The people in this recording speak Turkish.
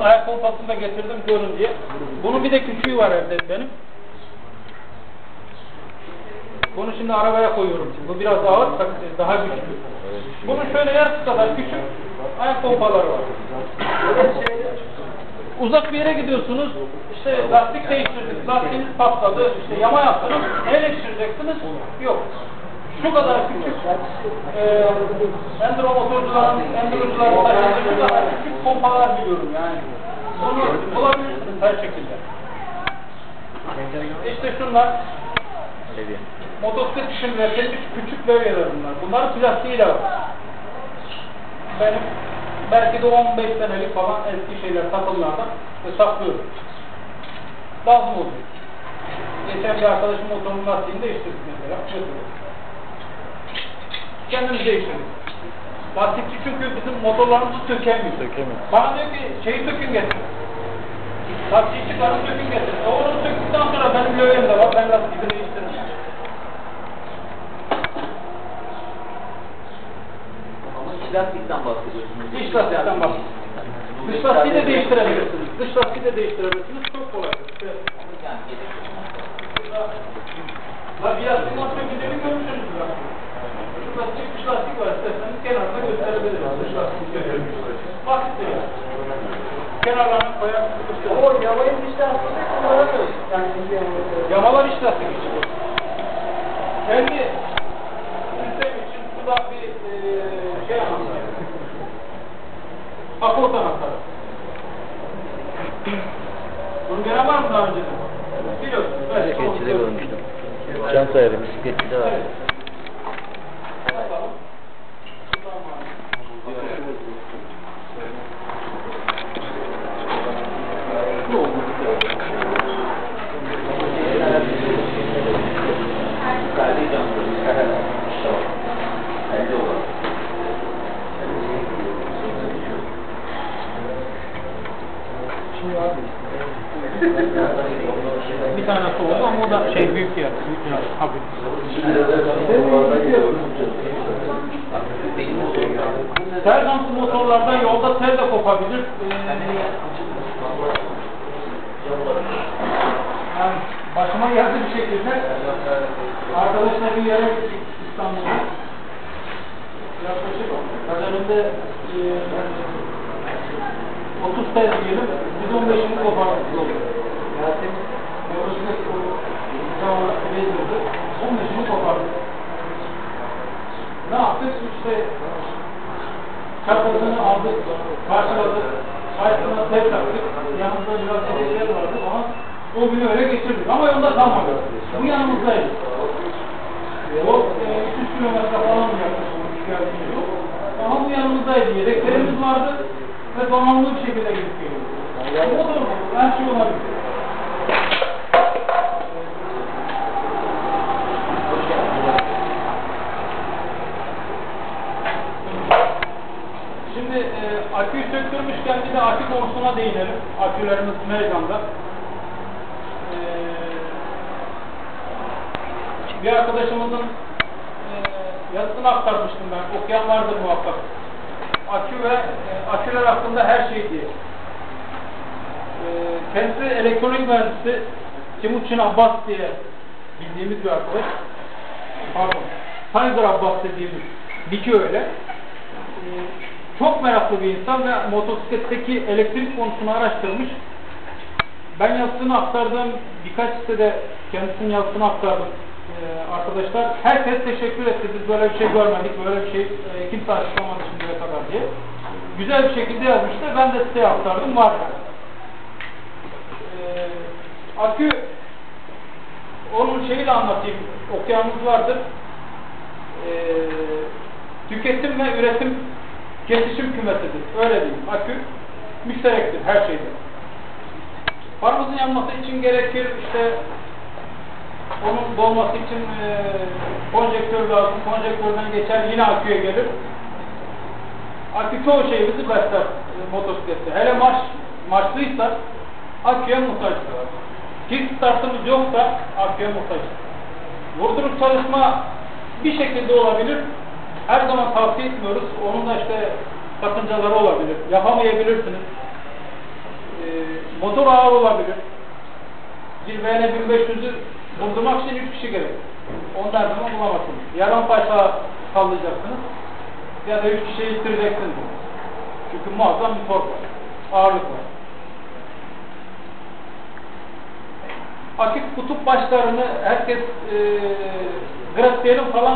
Ayak pompasını da getirdim görün diye. Bunun bir de küçüğü var evde benim. Bunu şimdi arabaya koyuyorum. Bu biraz ağır, daha güçlü. Bunun şöyle yarısı kadar küçük ayak pompaları var. Uzak bir yere gidiyorsunuz, işte lastik değiştirdik, lastiğiniz patladı, işte yama yaptınız, neyle geçireceksiniz? Yok. Şu kadar küçük, e, enduro motorcuların, endurocuların taşıdığı kadar küçük pompalar biliyorum yani. Onu bulabilirsiniz her şekilde. İşte şunlar, motosiklet için üretilmiş küçük levyeler bunlar. Bunların plastiğiyle var. Benim belki de 15 senelik falan eski şeyler takımlardan saklıyorum. Lazım oluyor. Geçen bir arkadaşım motorunun lastiğini değiştirdik mesela. Götürdük. Kendimiz değiştirdik. Lastikçi çünkü bizim motorlarımızı sökemiyor. Sökemiyor. Bana diyor ki şeyi sökün getir. Lastiği çıkarın sökün getir. E onu söktükten sonra benim löğem de var. Ben lastiği değiştiririm. Ama iç lastikten bahsediyorsunuz. İç lastikten bahsediyorum. Dış lastiği de değiştirebilirsiniz. Dış lastiği de değiştirebilirsiniz. Çok kolay. İşte, Yani gerek La bir lastiğin söküldiğini görmüşsünüz ya. Şurada çıkmış lastik var. İsterseniz kenarına gösterebiliriz. Dış lastiği sökülmüş. Basittir yani. Kenarlarına koyar. O yamayı dış lastiğinde kullanamıyoruz. Yani şimdi Yamalar iç lastik için. Kendi sistem için bu da bir eee şey anahtarı. Akort anahtarı. Bunu gören var mı daha önceden? Biliyorsunuz. Bisikletçide görmüştüm. Can sayarım bisikletçide var. Evet. Bir tane oldu ama o da şey büyük yer. Büyük yer. Hafif. Tel gantlı motorlarda yolda tel de kopabilir. Ee, yani başıma geldi bir şekilde arkadaşla bir yere İstanbul'da. Yaklaşık kaderinde e, 30 tel diyelim. Biz 15'ini kopardık yolda. Motosiklet o zamanlar bezirdi. 15'ini kopardık. Ne yaptık? İşte çaprazını aldık, parçaladık, arkasına tel taktık, yanımızda biraz hediyeler vardı ama o günü öyle geçirdik ama yolda kalmadık. Bu yanımızdaydı. O 300 kilometre falan yaklaşık şikayetimiz yok. Ama bu yanımızdaydı. Yedeklerimiz vardı ve donanımlı bir şekilde gidip geliyorduk. O da her şey olabilir. Şimdi e, aküyü söktürmüşken bir de akü konusuna değinelim. Akülerimiz meydanda. E, bir arkadaşımızın e, yazısını aktarmıştım ben. Okuyan vardır muhakkak. Akü ve e, aküler hakkında her şey diye. E, kendisi elektronik mühendisi Timuçin Abbas diye bildiğimiz bir arkadaş. Pardon. Tiger Abbas dediğimiz Niki öyle. E, çok meraklı bir insan ve motosikletteki elektrik konusunu araştırmış. Ben yazısını aktardığım birkaç sitede kendisinin yazısını aktardım ee, arkadaşlar. Herkes teşekkür etti. Biz böyle bir şey görmedik, böyle bir şey e, kimse açıklamadı kadar diye. Güzel bir şekilde yazmıştı. Ben de siteye aktardım. Var. Ee, akü onun şeyi de anlatayım. Okuyanımız vardır. Ee, tüketim ve üretim kesişim kümesidir. Öyle diyeyim. Akü müşterektir her şeyde. Farımızın yanması için gerekir işte onun dolması için e, konjektör lazım. Konjektörden geçer yine aküye gelir. Akü çoğu şeyimizi besler e, motosiklette. Hele marş, marşlıysa aküye muhtaçtır. Kick startımız yoksa aküye muhtaçtır. Vurdurup çalışma bir şekilde olabilir. Her zaman tavsiye etmiyoruz. Onun da işte sakıncaları olabilir. Yapamayabilirsiniz. Motor ağır olabilir. VN 1500'ü buldurmak için 3 kişi gerek. Onu her zaman bulamazsınız. Yaran paysa sallayacaksınız ya da 3 kişiyi ittireceksiniz. Çünkü muazzam bir tork var. Ağırlık var. Akif kutup başlarını herkes e, grafiyelim falan